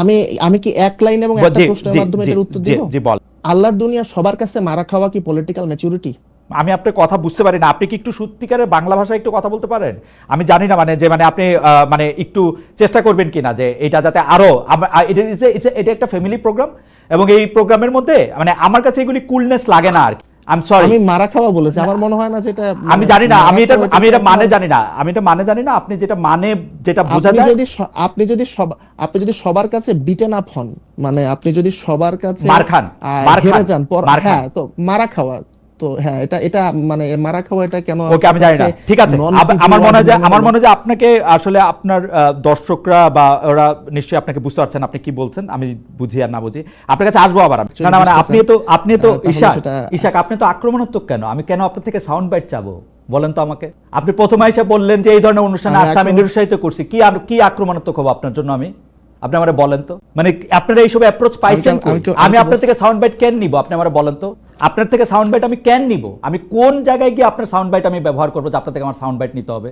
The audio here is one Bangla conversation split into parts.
আমি আমি কি এক লাইন এবং একটা প্রশ্নের মাধ্যমে জি, এটার উত্তর দিব? জি বল। আল্লাহর দুনিয়া সবার কাছে মারা খাওয়া কি পলিটিক্যাল ম্যাচুরিটি আমি আপনার কথা বুঝতে পারি না। আপনি কি একটু সত্যিকারের বাংলা ভাষায় একটু কথা বলতে পারেন? আমি জানি না মানে যে মানে আপনি মানে একটু চেষ্টা করবেন কিনা যে এটা যাতে আরও এটা একটা ফ্যামিলি প্রোগ্রাম এবং এই প্রোগ্রামের মধ্যে মানে আমার কাছে এগুলি কুলনেস লাগে না আর আই এম সরি আমি মারা খাওয়া বলেছি আমার মনে হয় না যেটা আমি জানি না আমি এটা আমি এটা মানে জানি না আমি এটা মানে জানি না আপনি যেটা মানে যেটা বোঝা আপনি যায় যদি আপনি যদি সব- আপনি যদি সবার কাছে বিটেন আপ হন মানে আপনি যদি সবার কাছে মার খান, মার খান, যান হ্যাঁ তো মারা খাওয়া তো হ্যাঁ এটা এটা মানে মারা খাওয়া এটা কেন ওকে আমি জানি না। ঠিক আছে। আমার মনে হয় আমার মনে হয় আপনাকে আসলে আপনার দর্শকরা বা ওরা নিশ্চয়ই আপনাকে বুঝতে পারছেন আপনি কি বলছেন আমি বুঝি আর না বুঝি। আপনার কাছে আসব আবার না না মানে আপনি তো আপনি তো আহ, তাহলে ঈশাক আপনি তো আক্রমণাত্মক কেন? আমি কেন আপনার থেকে সাউন্ড বাইট চাবো? বলেন তো আমাকে। আপনি প্রথমে এসে বললেন যে এই ধরনের অনুষ্ঠানে আমি নিরুৎসাহিত করছি। কি কি আক্রমণাত্মক হব আপনার জন্য আমি? আপনি আমারে বলেন তো? মানে আপনারা এইসব অ্যাপ্রোচ পাইছেন আমি আপনার থেকে সাউন্ড বাইট কেন নিব? আপনি আমার বলেন তো? আপনার থেকে সাউন্ড বাইট আমি কেন নিব? আমি কোন জায়গায় গিয়ে আপনার সাউন্ড বাইট আমি ব্যবহার করব যে আপনার থেকে আমার সাউন্ড বাইট নিতে হবে?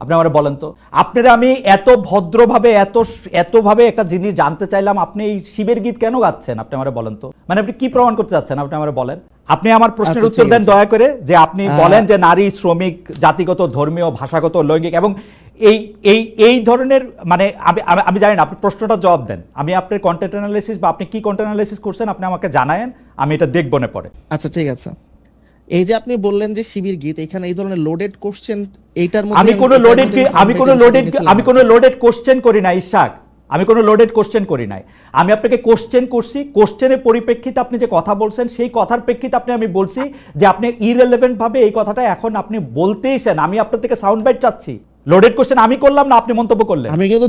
আপনি আমার বলেন তো? আপনারা আমি এত ভদ্রভাবে এত এতভাবে একটা জিনিস জানতে চাইলাম আপনি এই শিবের গীত কেন গাচ্ছেন? আপনি আমার বলেন তো? মানে আপনি কি প্রমাণ করতে চাচ্ছেন? আপনি আমার বলেন। আপনি আমার প্রশ্নের আচ্ছা, উত্তর দেন দয়া করে যে আপনি বলেন যে নারী শ্রমিক জাতিগত ধর্মীয় ভাষাগত লৈঙ্গিক এবং এই এই এই ধরনের মানে আমি আমি- জানি না আপনি প্রশ্নটা জবাব দেন। আমি আপনার কন্টেন্ট অ্যানালাইসিস বা আপনি কি কন্টেন্ট অ্যানালাইসিস করছেন আপনি আমাকে জানায়েন আমি এটা দেখব না পরে। আচ্ছা ঠিক আছে। এই যে আপনি বললেন যে শিবির গীত এখানে এই ধরনের লোডেড কোশ্চেন এইটার মধ্যে আমি কোনো লোডেড আমি কোনো লোডেড আমি কোনো লোডেড কোশ্চেন করি না ইশাক। আমি কোনো লোডেড কোশ্চেন করি নাই। আমি আপনাকে কোশ্চেন করছি কোশ্চেনের পরিপ্রেক্ষিতে আপনি যে কথা বলছেন সেই কথার প্রেক্ষিতে আপনি আমি বলছি যে আপনি ইরেলেভেন্ট ভাবে এই কথাটা এখন আপনি বলতেইছেন আমি আপনার থেকে সাউন্ড বাইট চাচ্ছি। লোডেড কোশ্চেন আমি করলাম না আপনি মন্তব্য করলেন? আমি কিন্তু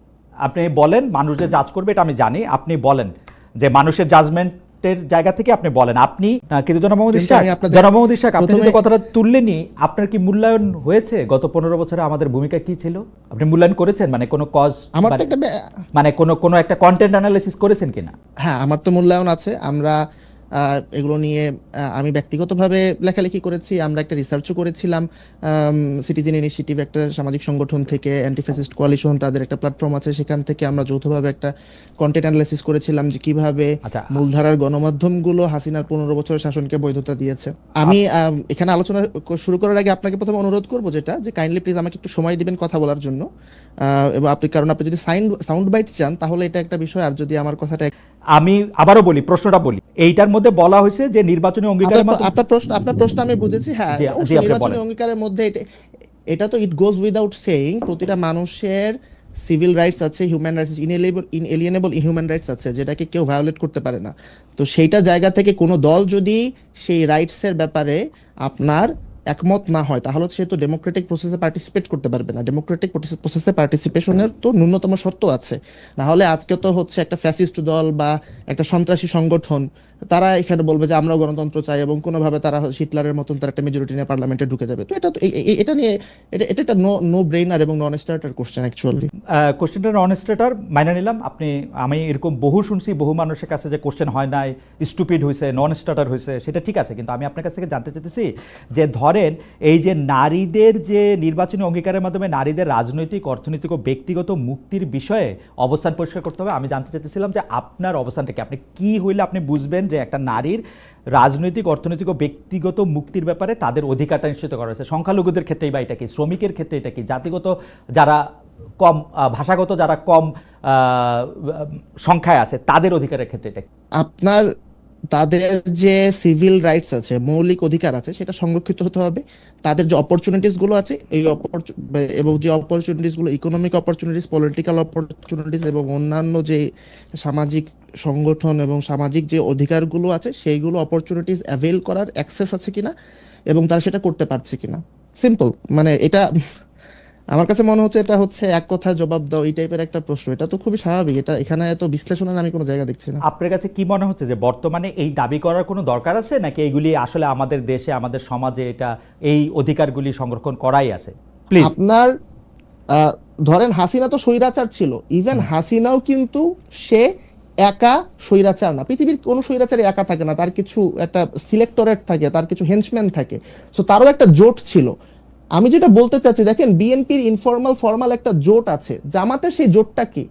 আপনি বলেন মানুষ যে জাজ করবে এটা আমি জানি আপনি বলেন। যে মানুষের জাজমেন্টের জায়গা থেকে আপনি বলেন। আপনি কিন্তু জনাব মোহাম্মদ কিন্তু ইশাক জনাব মোহাম্মদ ইশাক আপনি যে কথাটা তুললেনি আপনার কি মূল্যায়ন হয়েছে? গত পনেরো বছরে আমাদের ভূমিকা কি ছিল? আপনি মূল্যায়ন করেছেন? মানে কোনো কজ একটা বে- মানে কোনো কোনো একটা কন্টেন্ট অ্যানালিসিস করেছেন কিনা? হ্যাঁ আমার তো মূল্যায়ন আছে। আমরা এগুলো নিয়ে আমি ব্যক্তিগতভাবে লেখালেখি করেছি আমরা একটা রিসার্চও করেছিলাম সিটিজেন ইনিশিয়েটিভ একটা সামাজিক সংগঠন থেকে অ্যান্টিফেসিস্ট কোয়ালিশন তাদের একটা প্ল্যাটফর্ম আছে সেখান থেকে আমরা যৌথভাবে একটা কন্টেন্ট অ্যানালাইসিস করেছিলাম যে কীভাবে আচ্ছা। মূলধারার গণমাধ্যমগুলো হাসিনার পনেরো বছরের শাসনকে বৈধতা দিয়েছে। আমি এখানে আলোচনা শুরু করার আগে আপনাকে প্রথমে অনুরোধ করব যেটা যে কাইন্ডলি প্লিজ আমাকে একটু সময় দিবেন কথা বলার জন্য। এবং আপনি কারণ আপনি যদি সাইন সাউন্ড বাইট চান তাহলে এটা একটা বিষয় আর যদি আমার কথাটা আমি আবারও বলি প্রশ্নটা বলি এইটার মধ্যে বলা হয়েছে যে নির্বাচনী অঙ্গীকারের আপনার প্রশ্ন আপনার প্রশ্ন আমি বুঝেছি হ্যাঁ। নির্বাচনী অঙ্গীকারের মধ্যে এটা- এটা তো ইট গোজ উইদাউট সেইং প্রতিটা মানুষের সিভিল রাইটস আছে human rights inalienable inalienable human rights আছে যেটাকে কেউ ভায়োলেট করতে পারে না। তো সেইটা জায়গা থেকে কোনো দল যদি সেই রাইটসের ব্যাপারে আপনার একমত না হয় তাহলে সে তো ডেমোক্রেটিক প্রসেসে পার্টিসিপেট করতে পারবে না। ডেমোক্রেটিক প্রসেসে পার্টিসিপেশনের তো ন্যূনতম শর্ত আছে। না হলে আজকে তো হচ্ছে একটা ফ্যাসিস্ট দল বা একটা সন্ত্রাসী সংগঠন তারা এখানে বলবে যে আমরাও গণতন্ত্র চাই এবং কোনোভাবে তারা হিটলারের মতন তারা একটা মেজরিটি নিয়ে পার্লামেন্টে ঢুকে যাবে। তো এটা এটা নিয়ে এটা এটা একটা নো নো ব্রেইনার এবং নন স্টার্টার কোশ্চেন অ্যাকচুয়ালি কোশ্চেনটা নন স্টার্টার মাইনে নিলাম। আপনি, আমি এরকম বহু শুনছি, বহু মানুষের কাছে যে কোশ্চেন হয় নাই স্টুপিড হয়েছে নন স্টার্টার হয়েছে সেটা ঠিক আছে। কিন্তু আমি আপনার কাছ থেকে জানতে চাইতেছি যে ধরেন এই যে নারীদের যে নির্বাচনী অঙ্গীকারের মাধ্যমে নারীদের রাজনৈতিক, অর্থনৈতিক ও ব্যক্তিগত মুক্তির বিষয়ে অবস্থান পরিষ্কার করতে হবে, আমি জানতে চাইতেছিলাম যে আপনার অবস্থানটা কি? আপনি কি হইলে আপনি বুঝবেন যে একটা নারীর রাজনৈতিক, অর্থনৈতিক ও ব্যক্তিগত মুক্তির ব্যাপারে তাদের অধিকারটা নিশ্চিত করা হয়েছে। সংখ্যালঘুদের ক্ষেত্রেই বা এটা কি? শ্রমিকের ক্ষেত্রে এটা কি? জাতিগত যারা কম ভাষাগত যারা কম সংখ্যায় আছে, তাদের অধিকারের ক্ষেত্রে এটা আপনার তাদের যে সিভিল রাইটস আছে, মৌলিক অধিকার আছে, সেটা সংরক্ষিত হতে হবে। তাদের যে অপরচুনিটিসগুলো আছে, এই এবং যে অপরচুনিটিসগুলো ইকোনমিক অপরচুনিটিস পলিটিক্যাল অপরচুনিটিস এবং অন্যান্য যে সামাজিক সংগঠন এবং সামাজিক যে অধিকারগুলো আছে, সেইগুলো অপরচুনিটিস অ্যাভেল করার অ্যাক্সেস আছে কিনা এবং তারা সেটা করতে পারছে কিনা। সিম্পল মানে এটা আমার কাছে মনে হচ্ছে এটা হচ্ছে এক কথায় জবাব দাও এই টাইপের একটা প্রশ্ন। এটা তো খুবই স্বাভাবিক। এটা এখানে এত বিশ্লেষণের আমি কোনো জায়গা দেখছি না। আপনার কাছে কি মনে হচ্ছে যে বর্তমানে এই দাবি করার কোনো দরকার আছে নাকি এইগুলি আসলে আমাদের দেশে আমাদের সমাজে এটা এই অধিকারগুলি সংরক্ষণ করাই আছে? প্লিজ আপনার আহ, ধরেন হাসিনা তো স্বৈরাচার ছিল। ইভেন হাসিনাও কিন্তু সে একা স্বৈরাচার না। পৃথিবীর কোনো স্বৈরাচারই একা থাকে না। তার কিছু একটা সিলেক্টরেট থাকে তার কিছু হেন্সম্যান থাকে। সো তারও একটা জোট ছিল। আমি যেটা বলতে চাচ্ছি দেখেন বিএনপির ইনফর্মাল ফর্মাল একটা জোট আছে। জামাতের সেই জোটটা কি?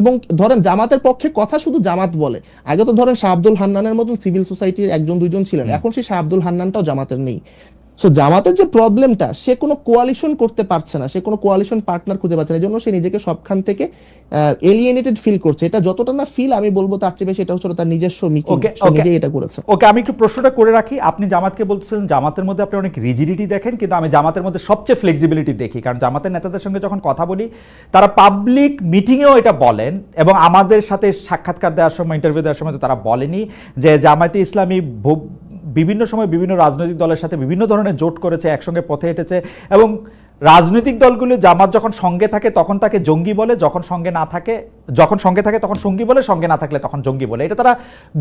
এবং ধরেন জামাতের পক্ষে কথা শুধু জামাত বলে। আগে তো ধরেন শাহ আব্দুল হান্নানের মতন সিভিল সোসাইটির একজন দুজন ছিলেন। এখন সেই শাহ আব্দুল হান্নানটাও জামাতের নেই। সো জামাতের যে প্রবলেমটা সে কোনো কোয়ালিশন করতে পারছে না সে কোনো কোয়ালিশন পার্টনার খুঁজে পাচ্ছে না এই জন্য সে নিজেকে সবখান থেকে এলিয়েনেটেড ফিল করছে। এটা যতটা না ফিল আমি বলব তার চেয়ে বেশি এটা হচ্ছে তার নিজস্ব সে okay. এটা করেছে। ওকে আমি একটু প্রশ্নটা করে রাখি। আপনি জামাতকে বলছেন জামাতের মধ্যে আপনি অনেক রিজিডিটি দেখেন কিন্তু আমি জামাতের মধ্যে সবচেয়ে ফ্লেক্সিবিলিটি দেখি। কারণ জামাতের নেতাদের সঙ্গে যখন কথা বলি তারা পাবলিক মিটিংয়েও এটা বলেন এবং আমাদের সাথে সাক্ষাৎকার দেওয়ার সময় ইন্টারভিউ দেওয়ার সময় তো তারা বলেনি যে জামায়াতে ইসলামী বিভিন্ন সময় বিভিন্ন রাজনৈতিক দলের সাথে বিভিন্ন ধরনের জোট করেছে, একসঙ্গে পথে হেঁটেছে এবং রাজনৈতিক দলগুলো জামাত যখন সঙ্গে থাকে তখন তাকে জঙ্গি বলে, যখন সঙ্গে না থাকে যখন সঙ্গে থাকে তখন সঙ্গী বলে, সঙ্গে না থাকলে তখন জঙ্গি বলে। এটা তারা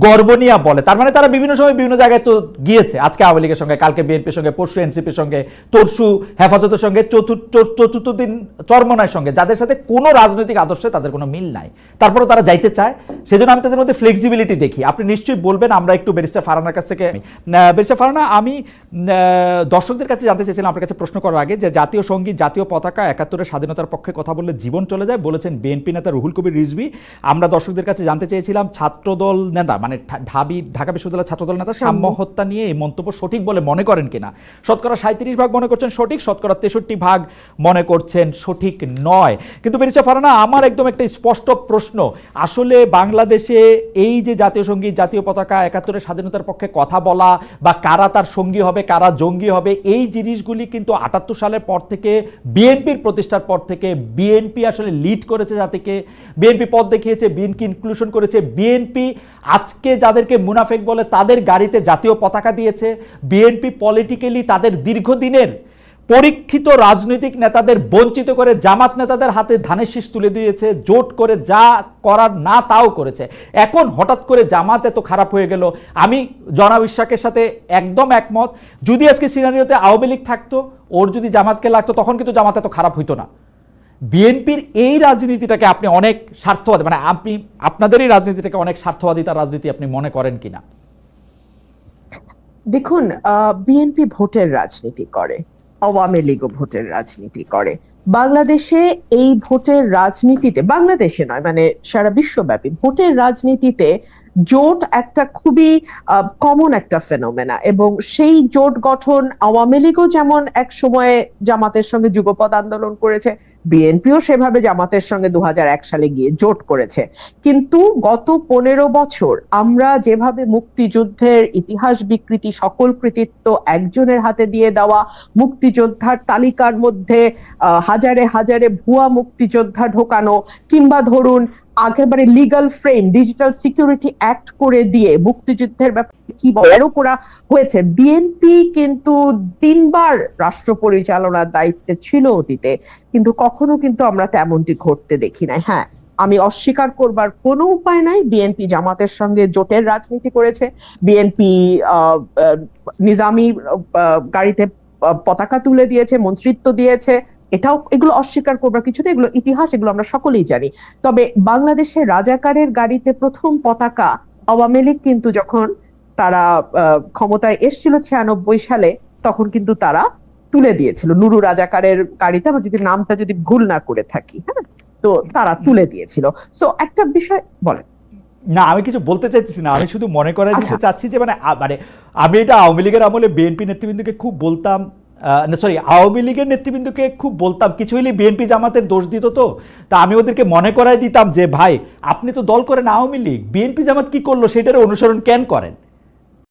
গর্বনিয়া বলে। তার মানে তারা বিভিন্ন সময় বিভিন্ন জায়গায় তো গিয়েছে। আজকে আওয়ামী লীগের সঙ্গে, কালকে বিএনপির সঙ্গে, পরশু এনসিপির সঙ্গে, তরশু হেফাজতের সঙ্গে চতুর্থ চতুর্থ দিন চরমনার সঙ্গে। যাদের সাথে কোনো রাজনৈতিক আদর্শে তাদের কোনো মিল নাই। তারপরেও তারা যাইতে চায়। সেজন্য আমি তাদের মধ্যে ফ্লেক্সিবিলিটি দেখি। আপনি নিশ্চয়ই বলবেন, আমরা একটু ব্যারিস্টার ফারানার কাছ থেকে ব্যারিস্টার ফারানা, আমি দর্শকদের কাছে জানতে চেয়েছিলাম আপনার কাছে প্রশ্ন করার আগে যে জাতীয় সংগীত, জাতীয় পতাকা একাত্তরের স্বাধীনতার পক্ষে কথা বললে জীবন চলে যায় বলেছেন বিএনপি নেতা রুহুল কবির। রিজভি আমরা দর্শকদের কাছে জানতে চেয়েছিলাম ছাত্রদল নেতা মানে ঢাবি ঢাকা বিশ্ববিদ্যালয়ের ছাত্রদল নেতা সাম্য হত্যা নিয়ে এই মন্তব্য সঠিক বলে মনে করেন কিনা? শতকরা সাঁত্রিশ ভাগ মনে করছেন সঠিক শতকরা তেষট্টি ভাগ মনে করছেন সঠিক নয়। কিন্তু বেরিসা ফারানা আমার একদম একটা স্পষ্ট প্রশ্ন। আসলে বাংলাদেশে এই যে জাতীয় সংগীত জাতীয় পতাকা একাত্তরের স্বাধীনতার পক্ষে কথা বলা বা কারা তার সঙ্গী হবে কারা জঙ্গি হবে এই জিনিসগুলি কিন্তু আটাত্তর সালের পর থেকে বিএনপির প্রতিষ্ঠার পর থেকে বিএনপি আসলে লিড করেছে জাতিকে। বিএনপি পথ দেখিয়েছে, বিএনপি ইনক্লুশন করেছে। বিএনপি আজকে যাদেরকে মুনাফেক বলে তাদের গাড়িতে জাতীয় পতাকা দিয়েছে। বিএনপি পলিটিক্যালি তাদের দীর্ঘদিনের পরীক্ষিত রাজনৈতিক নেতাদের বঞ্চিত করে জামাত নেতাদের হাতে ধানের শীষ তুলে দিয়েছে, জোট করে যা করার না তাও করেছে। এখন হঠাৎ করে জামাত এত খারাপ হয়ে গেল। আমি জনাব ইশাকের সাথে একদম একমত। যদি আজকে সিনারিওতে আওয়ামী লীগ থাকতো, ওর যদি জামাতকে লাগতো, তখন কিন্তু জামাত এত খারাপ হইতো না। বিএনপির এই রাজনীতিটাকে আপনি অনেক স্বার্থবাদী মানে আপনি, আপনাদের এই রাজনীতিটাকে অনেক স্বার্থবাদিতার রাজনীতি আপনি মনে করেন কিনা? দেখুন বিএনপি ভোটের রাজনীতি করে, আওয়ামী লীগও ভোটের রাজনীতি করে। বাংলাদেশে এই ভোটের রাজনীতিতে, বাংলাদেশে নয় মানে সারা বিশ্বব্যাপী ভোটের রাজনীতিতে জোট একটা খুবই কমন একটা ফেনোমেনা এবং সেই জোট গঠন আওয়ামী লীগও যেমন এক সময়ে জামাতের সঙ্গে যুগপৎ আন্দোলন করেছে, বিএনপিও সেভাবে জামাতের সঙ্গে দুহাজার এক সালে গিয়ে জোট করেছে। কিন্তু গত পনেরো বছর আমরা যেভাবে মুক্তিযুদ্ধের ইতিহাস বিকৃতি, সকল কৃতিত্ব একজনের হাতে দিয়ে দেওয়া, মুক্তিযোদ্ধার তালিকার মধ্যে হাজারে হাজারে ভুয়া মুক্তিযোদ্ধা ঢোকানো কিংবা ধরুন একেবারে legal frame digital security act করে দিয়ে মুক্তিযুদ্ধের ব্যাপারে কি বলারও করা হয়েছে। বিএনপি কিন্তু তিনবার রাষ্ট্র পরিচালনার দায়িত্বে ছিল অতীতে, কিন্তু কখনো কিন্তু আমরা তেমনটি ঘটতে দেখি নাই। হ্যাঁ আমি অস্বীকার করবার কোনো উপায় নাই। বিএনপি জামাতের সঙ্গে জোটের রাজনীতি করেছে। বিএনপি নিজামি গাড়িতে পতাকা তুলে দিয়েছে, মন্ত্রিত্ব দিয়েছে। এটাও এগুলো অস্বীকার করবার কিছু এগুলো ইতিহাস এগুলো আমরা সকলেই জানি। তবে বাংলাদেশের রাজাকারের গাড়িতে প্রথম পতাকা আওয়ামী লীগ কিন্তু যখন তারা ক্ষমতায় এসেছিল ছিয়ানব্বই সালে তখন কিন্তু তারা তুলে দিয়েছিল। নুরু রাজাকারের গাড়িতে আমার যদি নামটা যদি ভুল না করে থাকি হ্যাঁ? তো তারা তুলে দিয়েছিল। সো একটা বিষয় বলেন। না আমি কিছু বলতে চাইতেছি না। আমি শুধু মনে দিতে আচ্ছা। চাচ্ছি যে মানে মানে আমি এটা আওয়ামী লীগের আমলে বিএনপি নেতৃবৃন্দকে খুব বলতাম। সরি আওয়ামী লীগের নেতৃবৃন্দকে খুব বলতাম, কিছু হইলে বিএনপি জামাতের দোষ দিত তো। তা আমি ওদেরকে মনে করাই দিতাম যে, ভাই, আপনি তো দল করেন আওয়ামী লীগ বিএনপি জামাত কি করল সেটার অনুসরণ কেন করেন?